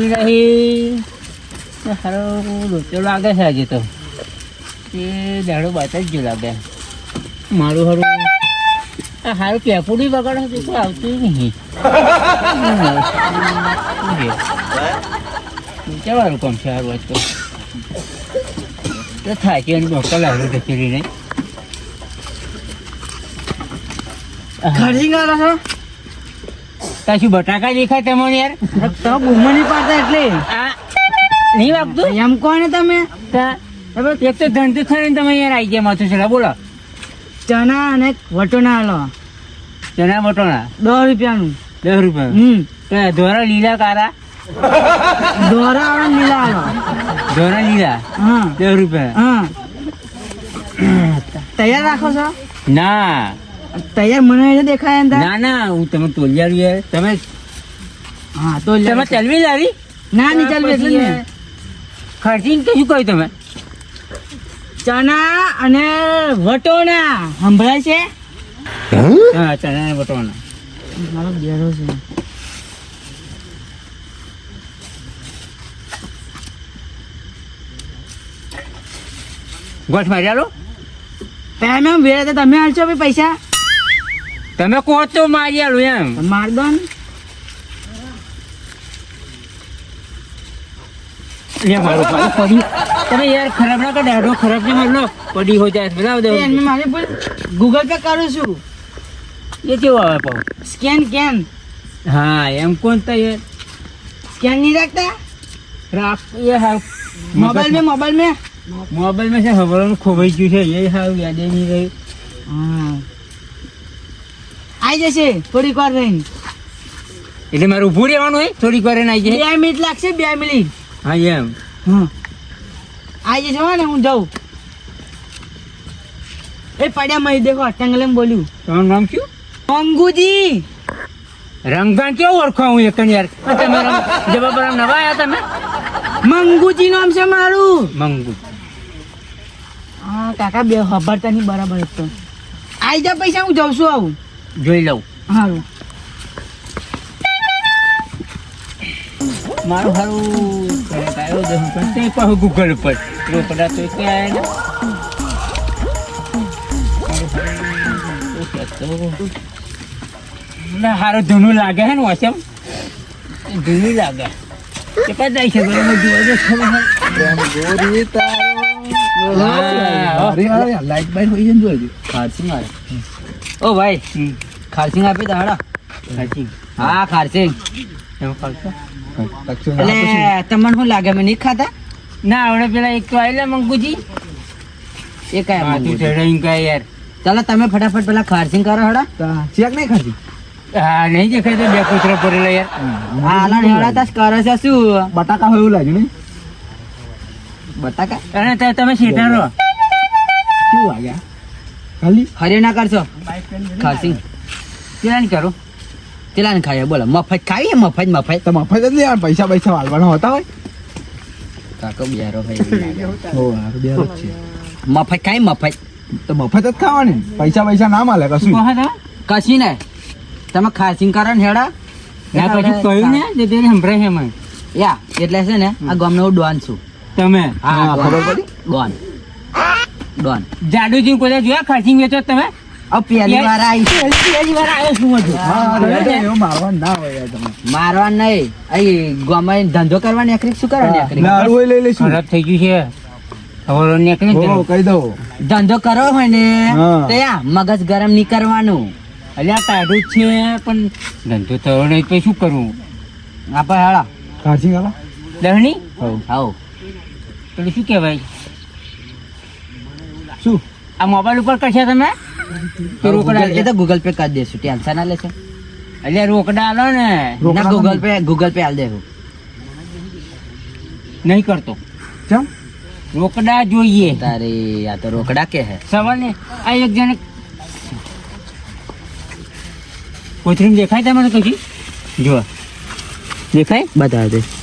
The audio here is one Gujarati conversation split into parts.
નહીં તો હારો લોચો લાગે છે આજે તો. એ દાડો બાત જ જો લાગે. મારું હારું હારું પેપુડી વગાડે છે, કોઈ આવતું નહીં. કેવાનું કામ છે હારું આજ તો? તો થાય છે એની મોકલ આવ્યું ઢકેલી નહીં ખરી કરો છો શું બટાકા દેખાય તમને યાર? તો બૂમો નહીં પાડતા એટલે. નહીં વાગતું એમ કોને તમે? હવે એક તો ધંધો થઈને તમે યાર આવી ગયા માથું છેલ્લા બોલો. ચણા અને વટોણા લો ચણા વટોણા? દસ રૂપિયાનું. દસ રૂપિયા? હમ. તો ધોરા લીલા કારા ધોરા વાળા લીલા હાલો. ધોરા લીલા? હા. દસ રૂપિયા? હા. તૈયાર રાખો છો? ના. તૈયાર મને દેખાય ના ના હું તમે તોલિયારું યાર. તમે હા તો તમે ચલવી લાવી? ના નહીં ચલવી ખર્ચીને તો શું કહ્યું તમે? ચણા અને વટોણા. સંભળાય છે? હા ચણા ને વટોણા. મારો બેરો છે. ગોઠ મારી આલો. તમે વેરે તમે હાલશો ભાઈ પૈસા? તમે કહો તો મારી આલું એમ. માર દો ને. મારું પડી. તમે યાર ખરાબ ના કરો દાડો ખરાબ છે મારો પડી હો જાય બરાબર એ દઉં મારે ગૂગલ પે કરું છું. એ કેવો આવે પાઉં સ્કેન કેન હા એમ કોણ તો યાર સ્કેન નહીં રાખતા? રાખ એ હાવ. મોબાઈલ મેં મોબાઈલ મેં. મોબાઈલમાં છે હવાનું ખોવાઈ ગયું છે એ સારું યાદ નહીં રહ્યું હા. આઈ જશે થોડીક વાર રહીને. એટલે મારે ઊભું રહેવાનું હોય? થોડીક વાર એને આવી બે મિનિટ લાગશે બે મિનિટ. હા એમ. હા. આઈ જશે હો ને હું જાઉં. એ પડ્યા મહી દેખો અટંગલેમ બોલ્યું. તમારું નામ શું મંગુજી રંગભાન કેવો ઓળખો હું એક યાર? આ તમે રંગ- જવાબ નવા આવ્યા તમે? મંગુજી નામ છે મારું. મંગુ. હા કાકા બે ખબર તની બરાબર તો. આઈ જા પૈસા હું જાઉં છું આવું. જોઈ લઉં. સારું મારું સારું આવ્યો દસ પણ તે પાછું ગૂગલ ઉપર રોકડા તો કે આયા ને. સારું ધૂનું લાગે છે ને વસમ ધૂનું લાગે. કે પા જાય છે જોવા ખબર હે? લાઈટ બાઈટ હોય છે ને ખારસિંગ આવે. ઓ ભાઈ ખારસિંગ આપી દો હાડા. હા ખારસિંગ. એટલે તમને શું લાગે મેં નહીં ખાતા? ના આવડે પેલા એક તો આવેલા મંગુજી. એ કાય માથું? ચડાઈને યાર. ચાલો તમે ફટાફટ પેલા ખારસિંગ કરો હડા. ચેક નહીં ખાધી? હા નહીં દેખાય તો બે કૂતરા પડેલા યાર. હા હાલા હેવડા તાસ કરે છે શું? બટાકા હોય એવું લાગ્યું નહીં? બટાકા? અને તે તમે શેઠા રહો. શું વાગ્યા ખાલી? હરે ના કરશો? ખાસી. પેલા ને કરો. ચેલા ને ખાઈએ બોલો. મફત ખાઈએ મફત મફત. તો મફત જ નહીં પૈસા પૈસા વાળવાના હોતા હોય. કાકો બિયારો ભાઈ હો યાર બે જ છે. મફત ખાઈ મફત. તો મફત જ ખાવાની. પૈસા પૈસા ના મળે કશું. કશી ને તમે ખાસી કરો ને હેડા. ના પછી કહ્યું ને? જે તેને સંભળાય છે મને યા એટલે છે ને આ ગામનો હું ડોન છું. તમે? હા, ખબર પડી? ડોન ડોન જાડુજી કોઈ જોયા ખર્ચિંગ વેચો તમે? પહેલી વાર આવી પહેલી વાર આવ્યો છું હજુ. હા હા, એટલે એવું મારવાનું ના હોય તમે. મારવા નહીં. અહીં ગામમાં ધંધો કરવા નીકળી શું કરવા નીકળી હોય લઈ લઈશું. ખરાબ થઈ ગયું છે. ને હો, કહી દઉં. ધંધો કરવો હોય ને હા. તો યા મગજ ગરમ નહીં કરવાનું. અલ્યા કાઢું જ છે પણ ધંધો થયો નહીં પછી શું કરવું આપણે દહણી આવો પેલું શું કહેવાય? શું? આ મોબાઈલ ઉપર કરશે તમે? રોકડા એ તો ગૂગલ પે કરી દેશું. ટેન્શન ના લેશે. એટલે રોકડા આલો ને. ના ગૂગલ પે ગૂગલ પે આલ દેવું નહીં કરતો. ચમ? રોકડા જોઈએ. તારે આ તો રોકડા કે હે? સવાલ ને આ એક જણ કોથરીમ દેખાય તમને કશી? જો દેખાય? બતાવ દે આ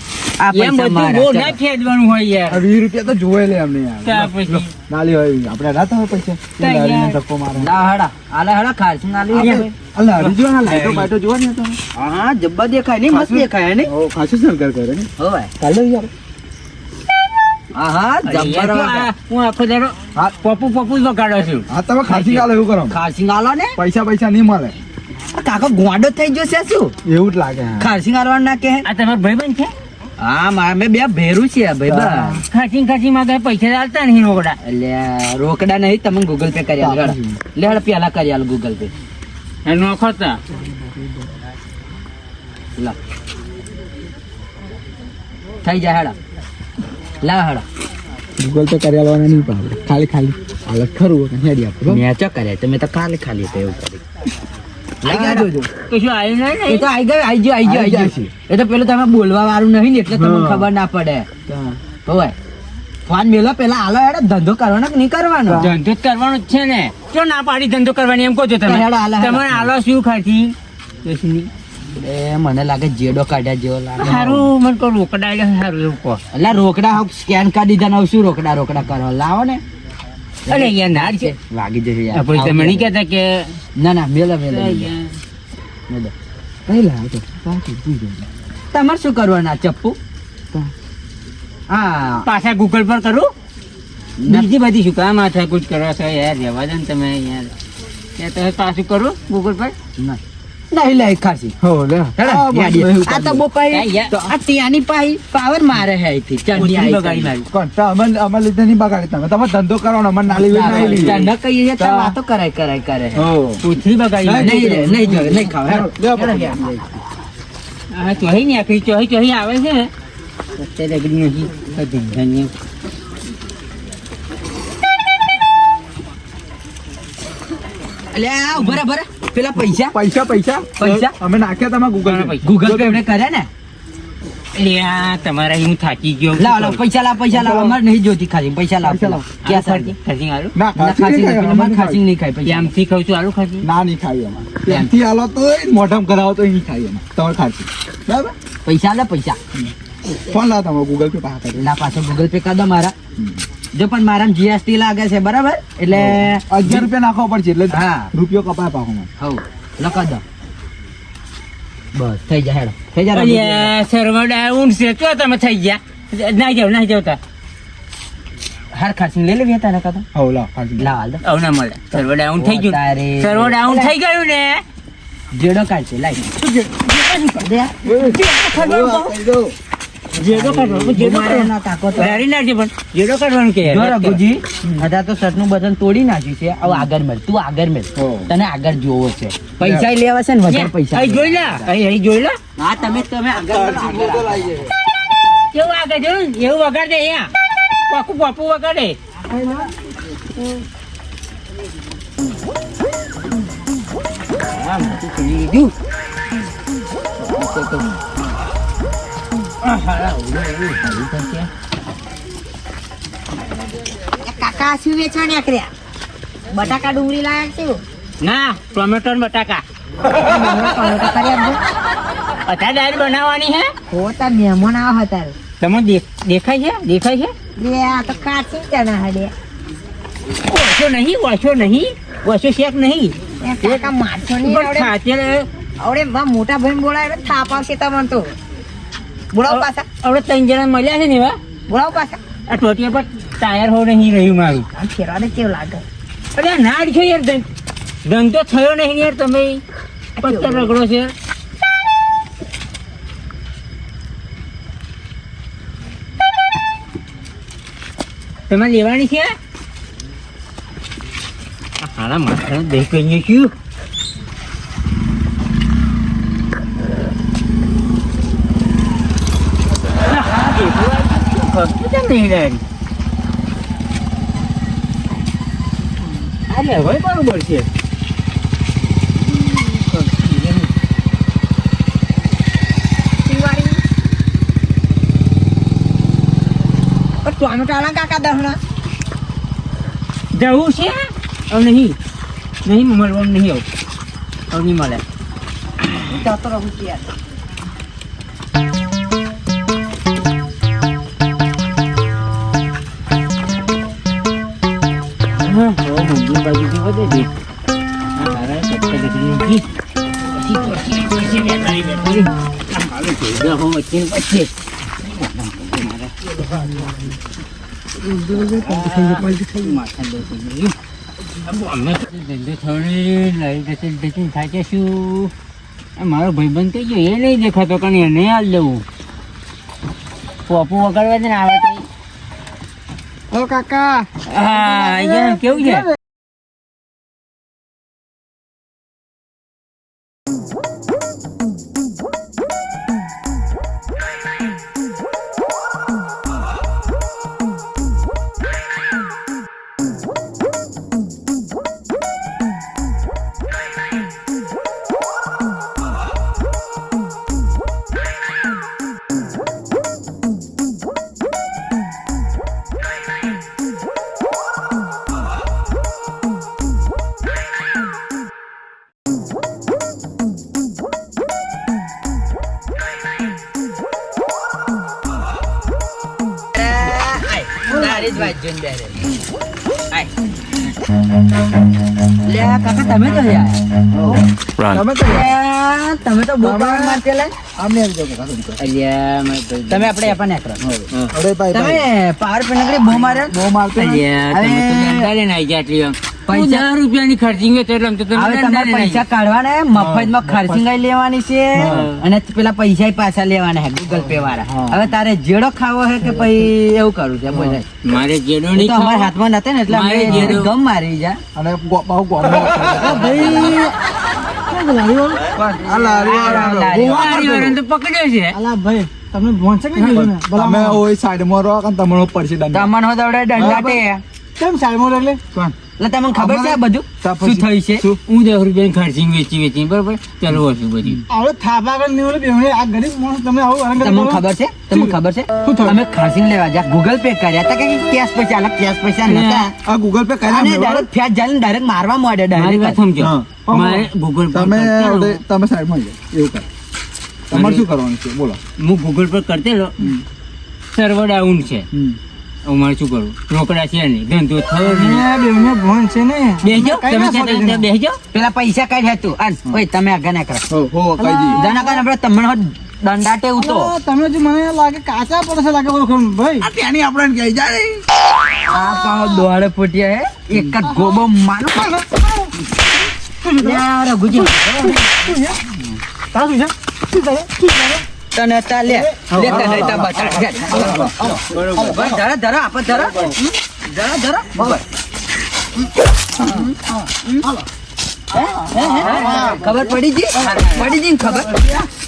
એમ બધું બહુ ના ખેંચવાનું હોય યાર. આ વીસ રૂપિયા તો જોવે લે અમને યાર. ત્યાર પછી. નાલી હોય આપણે રાતા હોય પૈસા ત્યાં લારીને યાર. ધક્કો મારે. લા હડા આલે હડા ખારસી આલી આપણે- આ જો ને લાઈટો બાઈટો જોવા ને તમે? હા જબ્બા દેખાય ને મસ્ત દેખાય ને ઓ ખાસું સરકાર કરે ને? હોવે. કાલે યાર. હા હા અરે યાર, જબ્બર હું આખો દાડો હા. પપ્પુ પપ્પુ જ વગાડો છું. હા તમે ખાસી ગાલો એવું કરો. ખારસી આલો ને? પૈસા પૈસા નહીં મળે. કાકો ગોંડો થઈ જશે શું? એવું જ લાગે ખાસી ખારસી આલવાનું ના કે આ તમારો બન છે? હા મારે મેં બે ભેરું છે ભાઈ બા ખાચી ખાચી માં પૈસા ચાલતા નહીં રોકડા. એટલે રોકડા નહીં તમે ગૂગલ પે કરી લે હેડો પેલા કરી આલો ગૂગલ પે એ નોખતા લા. થઈ જાય હેડા. લા હેડા. ગૂગલ પે કરી આલવાના નહીં પાડે. ખાલી ખાલી. હાલત ખરું કે હેડી આપો મેં ચો કર્યા તમે તો ખાલી ખાલી એવું કરી ધંધો કરવાનો કે નહીં કરવાનો? ધંધો જ કરવાનો જ છે ને. જો ના પાડી ધંધો કરવાની એમ કહો છો તમે. હેડો, હાલો, હેડો. તમે આલો શું કશું એ મને લાગે જેડો કાઢ્યા જેવો લાગે. સારું મને તો રોકડા એટલે સારું એવું કહો. એટલે રોકડા સ્કેન કાઢી દીધા ને શું રોકડા રોકડા કરવા લાવો ને. અરે યાર ના છે. વાગી જશે યાર. પણ તમે નહીં કહેતા કે ના ના મેલા મેલા મેલા. પહેલા તો. તમારે શું કરવાના ચપ્પુ? હા. પાછા ગૂગલ પર કરું? બીજી બધી શું કામ માથાકૂટ કરો છો યાર? રહેવા દે ને તમે યાર ત્યાં તો પાછું કરું ગૂગલ પર? ના. નહીં લઈ ખાસી હો લે આ આ તો કરી પાઈ કાંઈ યાર. તો આ ત્યાંની પાઈ પાવર મારે હે થી ચંડી આઈ બગાડી મારી કોણ તો અમન અમન લીધે નહીં બગાડી તમે તમે ધંધો કરવાનો અમન નાલી વેચ નહીં લીધી. ન કહીએ તો વાતો કરાય કરાય કરે હો પૂછડી બગાડી નહીં, રે નહીં જોવે નહીં ખાવ. હા ચોહી ને આખી ચોહી ચોહી આવે છે ને અત્યારે અગડી નથી ધંધા અલ્યા ઊભા રહે, ઊભા પેલા પૈસા. પૈસા પૈસા. પૈસા? અમે નાખ્યા તમારા ગૂગલ પે. ગૂગલ પે એમણે કર્યા ને? એટલે આ તમારા હું થાકી ગયો. લાવ લાવ પૈસા લાવ પૈસા લાવ. અમારે નહીં જોતી ખાલી પૈસા લાવ. પૈસા ક્યાં ખાસી સારી? ખાસી આલુ? ના ખાસી ખાસી નહીં નહીં, અમારે અમારે ખાસી નહીં ખાય પૈસા પ્યામથી ખાઉં છું આલુ ખાસી ના નહીં ખાઈ અમારે. આલો તો મોઢામ કરાવો તો અહીં ખાઈ અમે તમારે ખાસી બરાબર? પૈસા લે પૈસા. ફોન લાવો તમારો ગૂગલ પે પાછા કરી. ના પાછો ગૂગલ પે કરી દો મારા. જો પણ મારા જીએસટી લાગે છે બરાબર એટલે અગિયાર રૂપિયા નાખવા પડશે એટલે હા. રૂપિયો કપાય પાકો હવ લખા દો બસ થઈ જાય હેડો થઈ જાય સર્વર ડાઉન છે તો તમે થઈ ગયા ના જાવ ના જાવ તા હાર ખાસી લઈ લેવી હતા ને કાતો હો લાવ ખાસી લાવ હાલ દો ના મળે સર્વર ડાઉન થઈ ગયું તારે. સર્વર ડાઉન થઈ ગયું ને જેડો કાઢશે લાઈ દે આ. કહી દો. જેડો કાઢવાનું જેડો તો. હારી નાખજે પણ જેડો કાઢવાનું કે જો રઘુજી અત્યારે તો શર્ટનું બટન તોડી નાખ્યું છે. હવે આગળ મેળ તું આગળ મેળ. હો. તને આગળ જોવો છે. પૈસા લેવા છે ને વધારે પૈસા અહીં જોઈ લા અહીં અહીં જોઈ લે. હા તમે તમે આગળ મેળ, આગળ. આગળ. એવું વગાડે અહીંયા. પાકું પાપું વગાડે. લીધું. કાકા શું વેચવા કર્યા? બટાકા ડુંગળી લાયા છે ના ટોમેટો ને બટાકા. ટમેટા કરી આપજો અત્યારે દાળ બનાવવાની હે? હો તાર મહેમાન આવા હતા તમે દેખાય છે? દેખાય છે? લે આ તો કાચી ચણા હડે. ઓછો નહીં ઓછો નહીં ઓછો શેક નહીં. કાકા મારશો નહીં આવડે મોટા ભાઈ એટલે થાપ આવશે તમને તો. બોલાવો પાછા. આપણે ત્રણ જણા મળ્યા છે ને એવા? બોલાવો પાછા. આ ટોટિયા પર ટાયર હો નહીં રહ્યું મારું. આમ ફેરવાને કેવું લાગે? અરે ના છો યાર ધંધો થયો નહીં યાર તમે. પત્તર રગડો છે. તમારે લેવાની છે આ? હારા માથા દહીં કહીએ છું આ હા દેખો આ શું નહીં લેવાની આ લેવાય બરોબર છે ટોમેટા આલા કાકા દહણા જવું છે? હવે નહીં. નહીં મળવાનું નહીં આવું. હવે નહીં મળે. જતો રહું છું યાર. દેજે તારે સત્તર ડિગ્રી મારો ભાઈબંધ કઈ ગયો એ નહીં દેખાતો કારણ એને હાલ લેવું પોપુ વગાડવા જ ને આવે તો. કાકા. કેવું છે? લે કાકા તમે તો યાર. તમે તો તમે તો બહુ માટે લે. આમને આવી જાવ કાકા અલ્યા તમે આપણે એપા નેકરો અરે ભાઈ તમે પાર પેનકડી બો મારે બો મારતો ને. અલ્યા તમે તો લઈને આઈ ગયા. પૈસા- રૂપિયાની ખર્ચી ગયો એટલે આમ તો તમે તમારે પૈસા કાઢવાના મફતમાં ખર્ચી લેવાની છે? અને પેલા પૈસા પાછા લેવાના હે ગૂગલ પે વાળા. હવે તારે જેડો ખાવો હે કે પછી એવું કરું છે? બોલે. મારે જેડો નહીં તો અમારા હાથમાં નતા ને એટલે અમે જેડો- ગમ મારી જા. અને બહુ ગોળમાં ભાઈ. પકડ્યો છે. અલા ભોંચે કે ને? તમે ઓય સાઈડમાં રહો કે તમને પડશે દંડ? તમને હો દવડે દંડાટે કેમ સાઈડમાં એટલે? કોણ? એટલે તમને ખબર છે આ બધું? શું? થયું છે? હું દસ રૂપિયાની ખર્ચી વેચી વેચી બરોબર? ચાલુ હશે બધું હવે થાપા કરી નીવડે બેવડે આ ગરીબ માણસ તમે આવું અરંગ તમને ખબર છે? તમને ખબર છે? શું થયું? અમે ખર્ચીને લેવા જા ગૂગલ પે કર્યા હતા કે કેશ પૈસા અલગ કેશ પૈસા નતા. આ ગૂગલ પે કર્યા અને. ડાયરેક્ટ ફેટ જાલીને ડાયરેક્ટ મારવા માંડ્યા મારી વાત સમજો. મારે ગૂગલ પર તમે તમે સાઈડમાં જાઓ એવું કર. તમારે શું કરવાનું છે? બોલો. હું ગૂગલ પર કરતેલો સર્વર ડાઉન છે. હમ. હવે મારે શું કરવું રોકડા છે નહીં. ધંધો થયો નહીં. ભણ છે ને. બેસજો કઈ તમે બેસજો પેલા પૈસા કઈ તું અન ઓય તમે આગળ ના કરો. હો હો કહી દઈએ જના કારણે આપણે તમને દંડાટે ઉતો તમે જો મને લાગે કાચા પડશે લાગે ઓળખો ભાઈ. આ ત્યાંની આપણને કહી જાય? આ પાવ દોડે ફૂટ્યા હે. એક જ ગોબો માનો યાર ગુજી શું છે? શું કરે શું થાય તને તા લે. લે તને તા બટા ભાઈ ધરા ધરા આપ ધરા. ધરા ધરા. બરાબર. ખબર પડી જી પડી જી ખબર?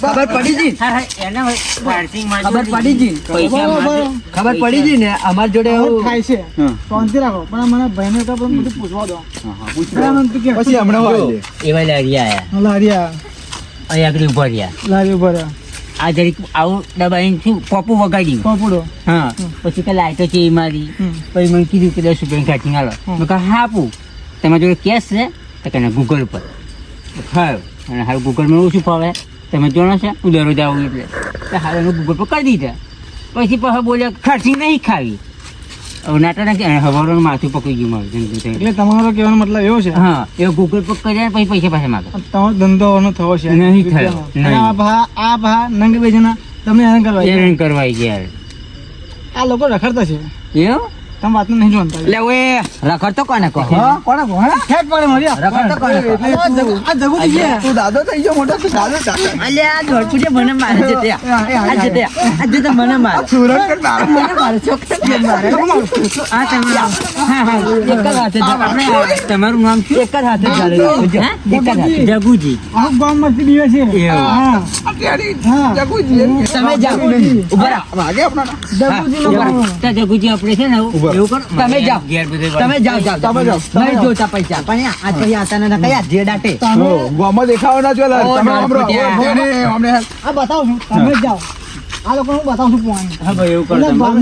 ખબર પડી જી ખબર પડી જી પૈસા ખબર પડી જી ને? અમાર જોડે એવું થાય છે. શાંતિ રાખો. પણ મને ભાઈને તો પણ બધું પૂછવા દો. બરાબર તો કે પછી હમણાં એવા લાગ્યા આયા. લારિયા અહીં આગળ ઊભા રહ્યા. લારી ઊભા આ. આ જરીક આવું દબાઈને શું પોપું વગાડ્યું પોપડો. હા. પછી કે લાઈટો છે એ મારી. પછી મને કીધું કે દસ રૂપિયાની કાઢી હાલો મેં કહ્યું હા આપું. તમારી જોડે કેશ છે? તો કે ગૂગલ પર. હા અને હાલ ગૂગલમાં ઓછું ફાવે. તમે જોણો છે? હું દરરોજ આવું એટલે. હાલ એનું ગૂગલ પર કરી દીધા. પછી પાછા બોલ્યા ખર્ચી નહીં ખાવી. નાટા નાખી માથું પકડી ગયું મારું એટલે તમારો કહેવાનો મતલબ એવો છે? હા એ ગૂગલ પર કર્યા પછી પૈસા પાછા માગે. તમારો ધંધો થવો છે. નહીં થયો, આ ભા આ ભા નંગ બેજના તમને હેરાન કરવા હેરાન કરવા ગયા. આ લોકો રખડતા છે. એવું? તમે વાત નહીં જોનતા. લે ઓએ રખડ તો કોને કહો? કોને કોણે ઠેક પડે મરી રખડ તો કોને કહો? આ જગુ- આ જગુ થઈ તું દાદો થઈ ગયો મોટો તું દાદો દાદો. અલ્યા આ ધોળપુટિયા મને મારે છે તે આ જે તે આ જે તો મને મારે. સુરત કર મારે મને મારે મને મારે. આ તમારું. હા હા એક જ હાથે જ આપણે તમારું નામ શું? એક જ હાથે ચાલે છે. હે? એક જ હાથે. જગુજી. આખું ગામમાંથી બીવે છે. એવું. હા. હા. જગુજી આપણા. તો છે ને એવું તમે જાઓ. તમે જાઓ જાઓ તમે જાઓ, તમે નહીં જોતા પૈસા. પણ આ કઈ આતા ને કયા જે દાટે ગોમાં દેખાવો ના જોલા તમે આ. બતાવું છું. તમે જાઓ. આ લોકો હું બતાવું છું પોણી હા ભાઈ એવું કરો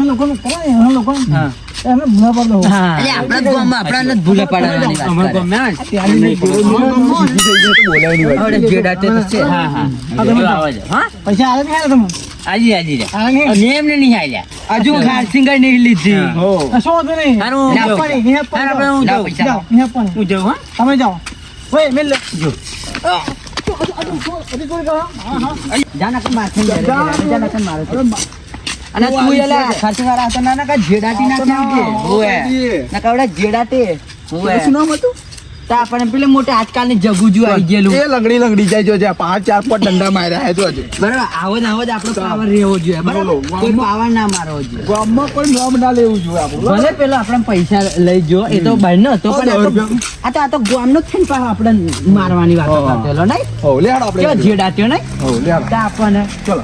લોકો કરો ને હા. એમને ભૂલા પડતો એટલે આપણા ગામમાં આપણાને જ ભૂલે પાડવાની વાત કરે. ગામમાં આવે ને, હવે જે દાટે તો છે હા હા. હા પૈસા આવે નહીં તમે આજી આજી જા આવે નહીં આલ્યા હજુ ખારસિંગાઈ નહીં લીધી હા. હો નહીં હું જાઉં. હું જાઉં હા તમે જાઓ ઓય મેલ જો. આ, હજી કોઈ કરો હા હા જા નાખે માથે ને ઘરે, જા. જા નાખે ને મારે. અને તું એલા ખર્ચવાળા હતા. ના ના કા જેડાટી નાખી આવજે. હોવે. ના કા ઓલા જેડાટે. હોવે. શું નામ હતું? તા આપણે પેલે મોટે આજકાલની જગુજુ આવી ગયેલું. એ લંગડી લંગડી જાય જો જ્યાં પાંચ ચાર પર ડંડા માર્યા હે તો બરાબર આવો ને આવો જ આપણો પાવર રહેવો જોઈએ. બરાબર? કોઈ પાવર ના મારવો જોઈએ. ગામમાં કોઈ નામ ના લેવું જોઈએ આપણું. ભલે પેલો આપણે પૈસા લઈ જો એ તો બહાર ન હતો પણ આ તો- આ તો ગામનો જ છે ને પાછો આપણે મારવાની વાત કરતો નહીં? હો લે હાડ આપણે જેડાટ્યો નહીં? હો લે આપણને ચલો.